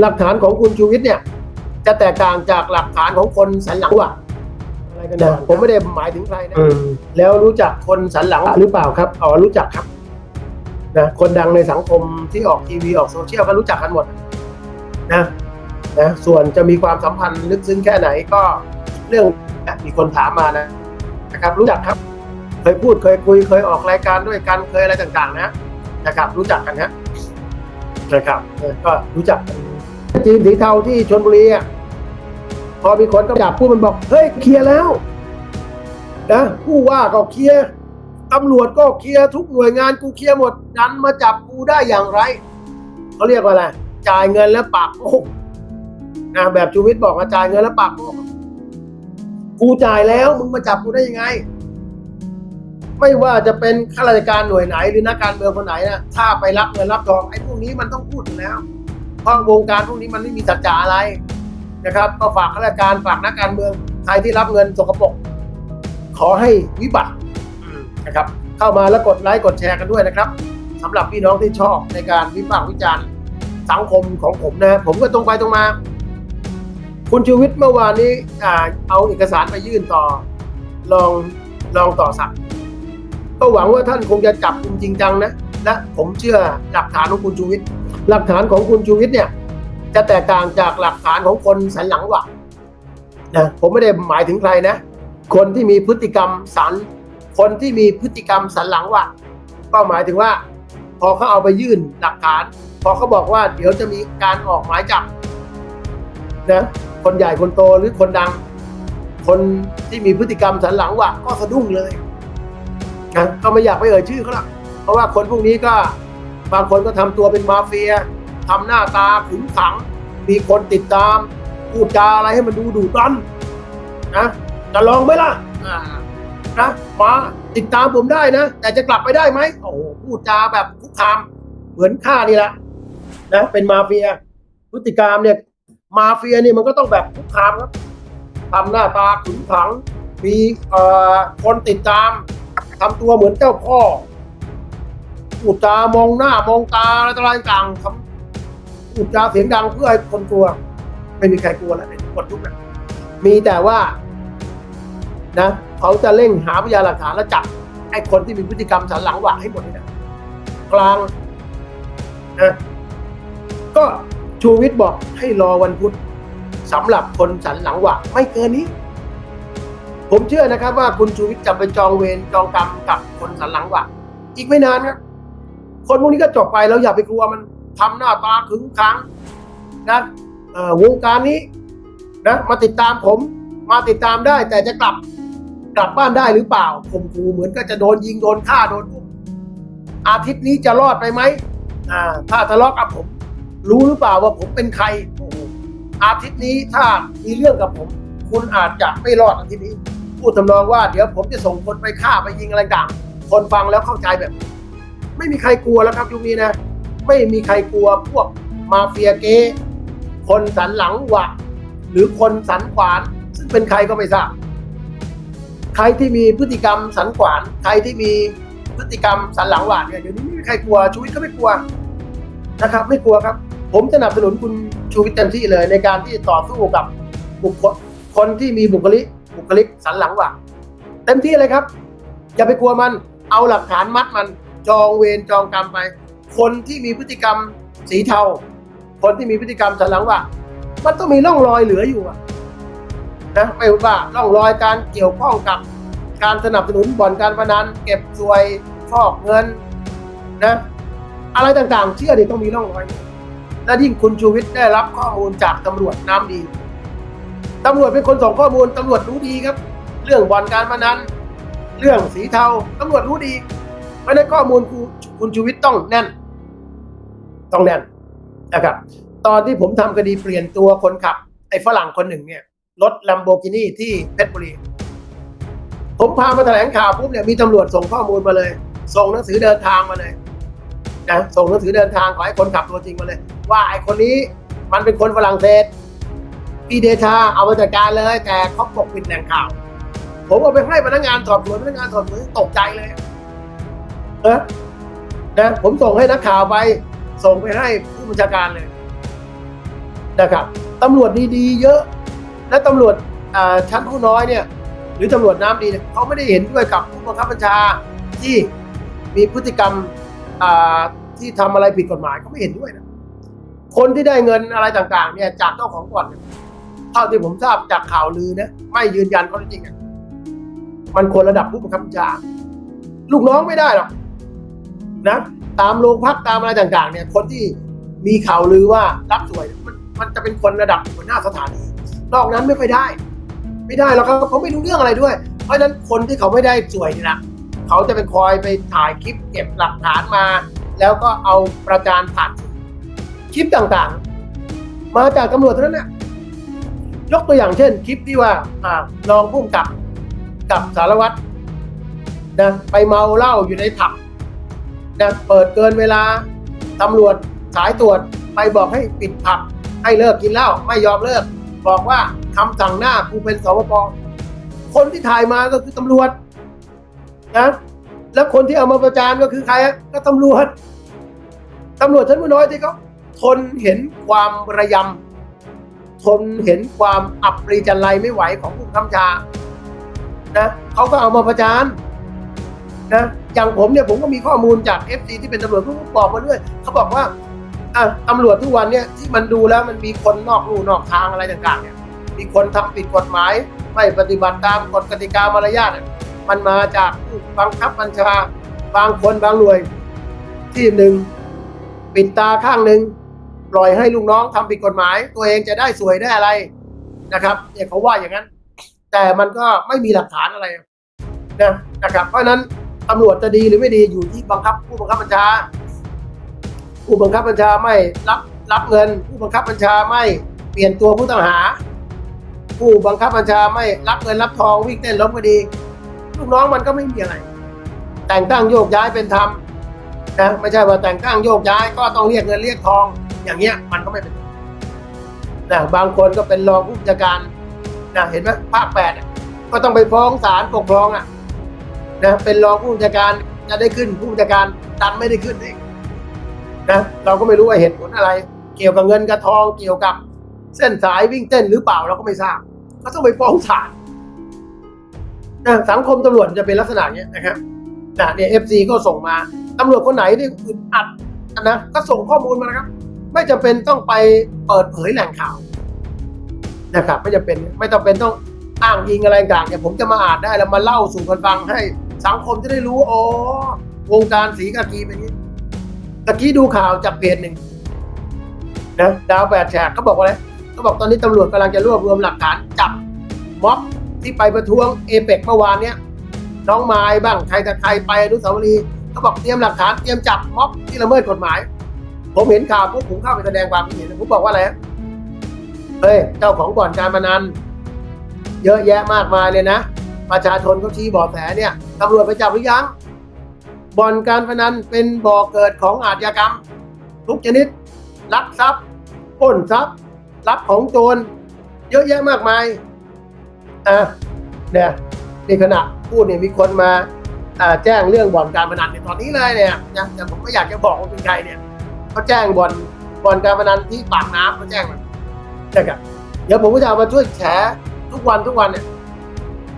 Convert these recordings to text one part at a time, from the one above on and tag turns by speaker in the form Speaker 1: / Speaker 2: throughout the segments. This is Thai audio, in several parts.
Speaker 1: หลักฐานของคุณชูวิทย์เนี่ย จะแตกต่างจากหลักฐานของคนสันหลังว่ะอะไรกันนะผมไม่ได้หมายถึงใครนะแล้วรู้จักคนสันหลังหรือเปล่าครับอ๋อรู้จักครับนะคนดังในสังคมที่ออกทีวีออกโซเชียลก็รู้จักกันหมดนะนะส่วนจะมีความสัมพันธ์ลึกซึ้งแค่ไหนก็เรื่องนะมีคนถามมานะนะครับ รู้จักครับ เคยพูดเคยคุยเคยออกรายการด้วยกันเคยอะไรต่างๆ นะนะครับ รู้จักกันฮะนะครับเออก็รู้จักกัน จีนสีเทาที่ชนบุรีอะพอมีคนก็จับผู้มันบอก เฮ้ยเคลียร์แล้วนะผู้ว่าก็เคลียร์ตำรวจก็เคลียร์ทุกหน่วยงานกูเคลียร์หมดดันมาจับกูได้อย่างไรเขาเรียกว่าอะไรจ่ายเงินแล้วปากโอ้นะแบบชูวิทย์บอกว่าจ่ายเงินแล้วปากโอ้กูจ่ายแล้วมึงมาจับกูได้ยังไง ไม่ว่าจะเป็นข้าราชการหน่วยไหนหรือนักการเมืองคนไหนนะถ้าไปรับเงินรับทองไอ้พวกนี้มันต้องพูดอยู่แล้ว เพราะวงการพวกนี้มันไม่มีสัจจะอะไรนะครับ ก็ฝากข้าราชการฝากนักการเมืองใครที่รับเงินสกปรกขอให้วิบัตินะครับ เข้ามาแล้วกดไลค์กดแชร์กันด้วยนะครับสำหรับพี่น้องที่ชอบในการวิพากษ์วิจารณ์สังคมของผมนะผมก็ตรงไปตรงมา คุณชูวิทย์เมื่อวานนี้เอาเอกสารไปยื่นต่อรองรองต่อสักก็หวังว่าท่านคงจะจับกุมจริงจังนะ และผมเชื่อหลักฐานของคุณชูวิทย์หลักฐานของคุณชูวิทย์เนี่ยจะแตกต่างจากหลักฐานของคนสันหลังหวังนะผมไม่ได้หมายถึงใครนะ คนที่มีพฤติกรรมสันคนที่มีพฤติกรรมสันหลังว่ะก็หมายถึงว่า พอเขาเอาไปยื่นหลักฐาน พอเขาบอกว่าเดี๋ยวจะมีการออกหมายจับนะคนใหญ่คนโตหรือคนดัง คนที่มีพฤติกรรมสันหลังว่ะก็สะดุ้งเลยนะก็ไม่อยากไปเอ่ยชื่อเขาหรอก เพราะว่าคนพวกนี้ก็บางคนก็ทำตัวเป็นมาเฟียทำหน้าตาขึงขัง มีคนติดตามพูดจาอะไรให้มันดูดุดันนะจะลองไหมล่ะอ่านะมาติดตามผมได้นะ แต่จะกลับไปได้ไหมโอ้โหพูดจาแบบคุกคามเหมือนข้านี่แหละนะเป็นมาเฟียพฤติกรรมเนี่ย มาเฟียนี่มันก็ต้องแบบคุกคามครับทำหน้าตาขึงขัง มีเอ่อคนติดตามทำตัวเหมือนเจ้าพ่อ พูดจามองหน้ามองตาอะไรต่างๆทำพูดจาเสียงดังเพื่อให้คนกลัว ไม่มีใครกลัวแล้วในกดยุคนั้นมีแต่ว่านะเขาจะเร่งหาพยานหลักฐานและจับไอ้คนที่มีพฤติกรรมสันหลังหวะให้หมดเลยนะกลางนะก็ชูวิทย์บอกให้รอวันพุธสำหรับคนสันหลังหวะไม่เกินนี้ ผมเชื่อนะครับว่าคุณชูวิทย์จะไปจองเวรจองกรรมกับคนสันหลังหวะอีกไม่นานครับ คนพวกนี้ก็จบไปแล้วอย่าไปกลัวมันทำหน้าตาขึงขังนะวงการนี้นะมาติดตามผมมาติดตามได้ แต่จะกลับกลับบ้านได้หรือเปล่าข่มขู่เหมือนก็จะโดนยิงโดนฆ่าโดนอาทิตย์นี้จะรอดไปไหมอ่าถ้าทะเลาะกับผม รู้หรือเปล่าว่าผมเป็นใครโอ้โหอาทิตย์นี้ถ้ามีเรื่องกับผม คุณอาจจะไม่รอดอาทิตย์นี้พูดทำนองว่าเดี๋ยวผมจะส่งคนไปฆ่าไปยิงอะไรต่างคนฟังแล้วเข้าใจแบบ ไม่มีใครกลัวแล้วครับยุคนี้นะ ไม่มีใครกลัวพวกมาเฟียเกย์คนสันหลังหวะ หรือคนสันขวาน ซึ่งเป็นใครก็ไม่ทราบใครที่มีพฤติกรรมสันขวาน ใครที่มีพฤติกรรมสันหลังหวานเนี่ยเดี๋ยวนี้ไม่มีใครกลัวชูวิทย์ก็ไม่กลัวนะครับ ไม่กลัวครับ ผมสนับสนุนคุณชูวิทย์เต็มที่เลย ในการที่ต่อสู้กับบุคคลคนที่มีบุคลิกบุคลิกสันหลังหวานเต็มที่เลยครับ อย่าไปกลัวมัน เอาหลักฐานมัดมัน จองเวรจองกรรมไป คนที่มีพฤติกรรมสีเทา คนที่มีพฤติกรรมสันหลังหวามันต้องมีร่องรอยเหลืออยู่อะนะไม่ว่าร่องรอยการเกี่ยวข้องกับการสนับสนุนบ่อนการพนันเก็บสวยฟอกเงินนะอะไรต่างๆ เชื่อดิต้องมีร่องรอย และยิ่งคุณชูวิทย์ได้รับข้อมูลจากตำรวจน้ำดีตำรวจเป็นคนส่งข้อมูลตำรวจรู้ดีครับ เรื่องบ่อนการพนันเรื่องสีเทาตำรวจรู้ดี เพราะนั้นข้อมูลคุณคุณชูวิทย์ต้องแน่น ต้องแน่นนะครับ ตอนที่ผมทำคดีเปลี่ยนตัวคนขับ ไอ้ฝรั่งคนหนึ่งเนี่ยรถลัมโบกินีที่เพชรบุรี ผมพามาแถลงข่าวปุ๊บเนี่ยมีตำรวจส่งข้อมูลมาเลย ส่งหนังสือเดินทางมาเลยนะส่งหนังสือเดินทางขอให้คนขับตัวจริงมาเลย ว่าไอ้คนนี้มันเป็นคนฝรั่งเศสพี่เดชาเอามาจัดการเลย แต่เขาปกปิดแหล่งข่าว ผมเอาไปให้พนักงานสอบสวนพนักงานสอบสวนตกใจเลย เออนะผมส่งให้นักข่าวไป ส่งไปให้ผู้บัญชาการเลยนะครับตำรวจดีๆเยอะ และตำรวจชั้นผู้น้อยเนี่ย หรือตำรวจน้ำดีเนี่ยเขาไม่ได้เห็นด้วยกับผู้บังคับบัญชาที่มีพฤติกรรมที่ทำอะไรผิดกฎหมายเขาไม่เห็นด้วยนะคนที่ได้เงินอะไรต่างๆ เนี่ยจากเจ้าของบ่อนเท่าที่ผมทราบจากข่าวลือนะไม่ยืนยันข้อเท็จจริงอะมันคนระดับผู้บังคับบัญชา ลูกน้องไม่ได้หรอก นะตามโรงพักตามอะไรต่าง ๆ เนี่ย คนที่มีข่าวลือว่ารับสวยมันมันจะเป็นคนระดับหัวหน้าสถานีนอกนั้นไม่ค่อยได้ ไม่ได้หรอกครับเขาไม่รู้เรื่องอะไรด้วย เพราะฉะนั้นคนที่เขาไม่ได้สวยนี่นะเขาจะเป็นคอยไปถ่ายคลิปเก็บหลักฐานมา แล้วก็เอาประจานผ่านคลิปต่างๆ มาจากตำรวจเท่านั้นนะยกตัวอย่างเช่น คลิปที่ว่าอ่ารองผู้กำกับกับสารวัตรนะไปเมาเหล้าอยู่ในผับ นะเปิดเกินเวลาตำรวจสายตรวจไปบอกให้ปิดผับให้เลิกกินเหล้าไม่ยอมเลิก บอกว่าคำสั่งหน้ากูเป็นสวปคนที่ถ่ายมาก็คือตำรวจนะแล้วคนที่เอามาประจานก็คือใครอะก็ตำรวจตำรวจชั้นผู้น้อยที่เขาทนเห็นความระยำทนเห็นความอับปรีจันไรไม่ไหวของผู้กำชานะเขาก็เอามาประจาน นะอย่างผมเนี่ยผมก็มีข้อมูลจาก FC ที่เป็นตำรวจเขาก็บอกมาด้วยเขาบอกว่าอะตำรวจทุกวันเนี่ยที่มันดูแล้วมันมีคนนอกลู่นอกทางอะไรต่างๆเนี่ยมีคนทำผิดกฎหมาย ไม่ปฏิบัติตามกฎกติกามารยาทมันมาจากผู้บังคับบัญชาบางคนบางหน่วย ที่หนึ่งปิดตาข้างหนึ่งปล่อยให้ลูกน้องทำผิดกฎหมาย ตัวเองจะได้สวยได้อะไรนะครับเนี่ยเขาว่าอย่างนั้น แต่มันก็ไม่มีหลักฐานอะไรนะนะครับ เพราะฉะนั้น ตำรวจจะดีหรือไม่ดีอยู่ที่บังคับผู้บังคับบัญชา ผู้บังคับบัญชาไม่รับรับเงิน ผู้บังคับบัญชาไม่เปลี่ยนตัวผู้ต้องหา ผู้บังคับบัญชาไม่รับเงินรับทองวิ่งเต้นล้มคดีลูกน้องมันก็ไม่มีอะไร แต่งตั้งโยกย้ายเป็นธรรมนะไม่ใช่ว่าแต่งตั้งโยกย้ายก็ต้องเรียกเงินเรียกทอง อย่างเงี้ยมันก็ไม่เป็นนะบางคนก็เป็นรองผู้จัดการนะเห็นไหมภาคแปดก็ต้องไปฟ้องศาลปกครองอะ นะเป็นรองผู้จัดการจะได้ขึ้นผู้จัดการดันไม่ได้ขึ้นเองนะเราก็ไม่รู้ว่าเหตุผลอะไร เกี่ยวกับเงินกับทองเกี่ยวกับเส้นสายวิ่งเต้นหรือเปล่าเราก็ไม่ทราบก็ต้องไปฟ้องศาลนะสังคมตำรวจจะเป็นลักษณะนี้นะครับนะเนี่ยเอฟซีก็ส่งมาตำรวจคนไหนที่อึดอัดนะก็ส่งข้อมูลมานะครับ ไม่จำเป็นต้องไปเปิดเผยแหล่งข่าวนะครับไม่จำเป็นไม่จำเป็นต้องอ้างอิงอะไรต่างเนี่ยผมจะมาอ่านได้แล้วมาเล่าสู่กันฟังให้ สังคมจะได้รู้อ๋อวงการสีกากีเป็นนี้ตะกี้ดูข่าวจากเพจหนึ่งนะดาวแปดแฉกเขาบอกว่าอะไรเขาบอกตอนนี้ตำรวจกำลังจะรวบรวมหลักฐานจับม็อบที่ไปประท้วงเอเปกเมื่อวานเนี้ยน้องไม้บ้างใครจะใครไปอนุสาวรีย์เขาบอกเตรียมหลักฐานเตรียมจับม็อบที่ละเมิดกฎหมาย ผมเห็นข่าวปุ๊บผมเข้าไปแสดงความคิดเห็นผมบอกว่าอะไรเฮ้ยเจ้าของบ่อนการพนันเยอะแยะมากมายเลยนะ ประชาชนเขาชี้บาะแสเนี่ยตำรวจไปจับหรือยังบ่อนการพนันเป็นบ่อเกิดของอาชญากรรม ทุกชนิดลักทรัพย์ปล้นทรัพย์รับของโจรเยอะแยะมากมายอะเนี่ยในขณะพูดเนี่ยมีคนมาแจ้งเรื่องบ่อนการพนันในตอนนี้เลยเนี่ยนะแต่ผมก็อยากจะบอกว่าเป็นใครเนี่ยเขาแจ้งบ่อนบ่อนการพนันที่ปากน้ำเขาแจ้งมานะครับเดี๋ยวผมก็จะเอามาช่วยแฉทุกวันทุกวันเนี่ย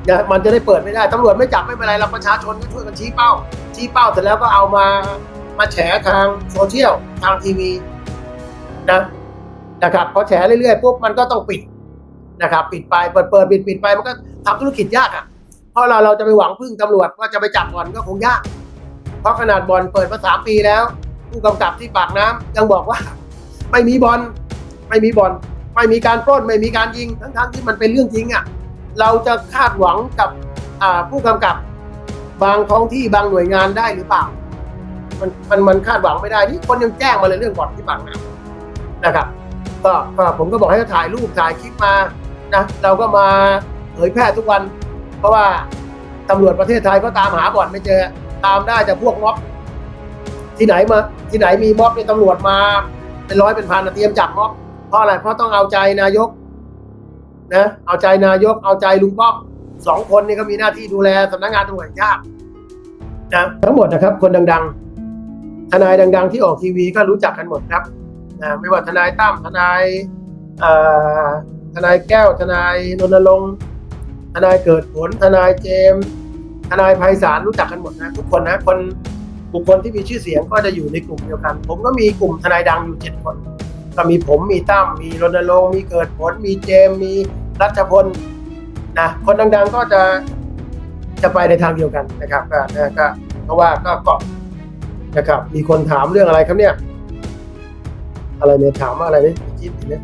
Speaker 1: เดี๋ยวมันจะได้เปิดไม่ได้ตำรวจไม่จับไม่เป็นไรเราประชาชนก็ช่วยกันชี้เป้า ชี้เป้าเสร็จแล้วก็เอามามาแฉทางโซเชียลทางทีวีนะนะครับพอแฉเรื่อยๆปุ๊บมันก็ต้องปิดนะครับ ปิดไปเปิดเปิดปิดปิดไปมันก็ทำธุรกิจยากอะเพราะเราเราจะไปหวังพึ่งตำรวจว่าจะไปจับบ่อนก็คงยาก เพราะขนาดบ่อนเปิดมาสามปีแล้ว ผู้กำกับที่ปากน้ำยังบอกว่า ไม่มีบอนไม่มีบอนไม่มีการปล้นไม่มีการยิงทั้งๆที่มันเป็นเรื่องจริงอะ เราจะคาดหวังกับผู้กำกับบางท้องที่บางหน่วยงานได้หรือเปล่า มันมันมันคาดหวังไม่ได้นี่คนยังแจ้งมาเลยเรื่องบ่อนที่ปากน้ำนะครับก็ก็ผมก็บอกให้เขาถ่ายรูปถ่ายคลิปมานะเราก็มาเผยแพร่ทุกวัน เพราะว่าตำรวจประเทศไทยก็ตามหาบ่อนไม่เจอตามได้แต่พวกม็อบที่ไหนมา ที่ไหนมีม็อบเนี่ยตำรวจมา เป็นร้อยเป็นพันเตรียมจับม็อบเพราะอะไรเพราะต้องเอาใจนายก นะเอาใจนายกเอาใจลุงป้อมสองคนนี่ก็มีหน้าที่ดูแลสำนักงานตำรวจแห่งชาตินะทั้งหมดนะครับ คนดังๆ ทนายดัง ๆ ที่ออกทีวีก็รู้จักกันหมดครับนะไม่ว่าทนายตั้มทนายทนายแก้วทนายรณรงค์ทนายเกิดผลทนายเจมส์ทนายไพศาลรู้จักกันหมดนะทุกคนนะคนบุคคลที่มีชื่อเสียงก็จะอยู่ในกลุ่มเดียวกัน ผมก็มีกลุ่มทนายดังอยู่เจ็ดคน ก็มีผมมีตั้มมีรณรงค์มีเกิดผล มีเจมมีรัชพลนะคนดังๆก็จะจะไปในทางเดียวกันนะครับก็นะก็เพราะว่าก็เกาะนะครับ มีคนถามเรื่องอะไรครับเนี่ย อะไรเนี่ยถามว่าอะไรเนี่ยจิ๊บเนี่ย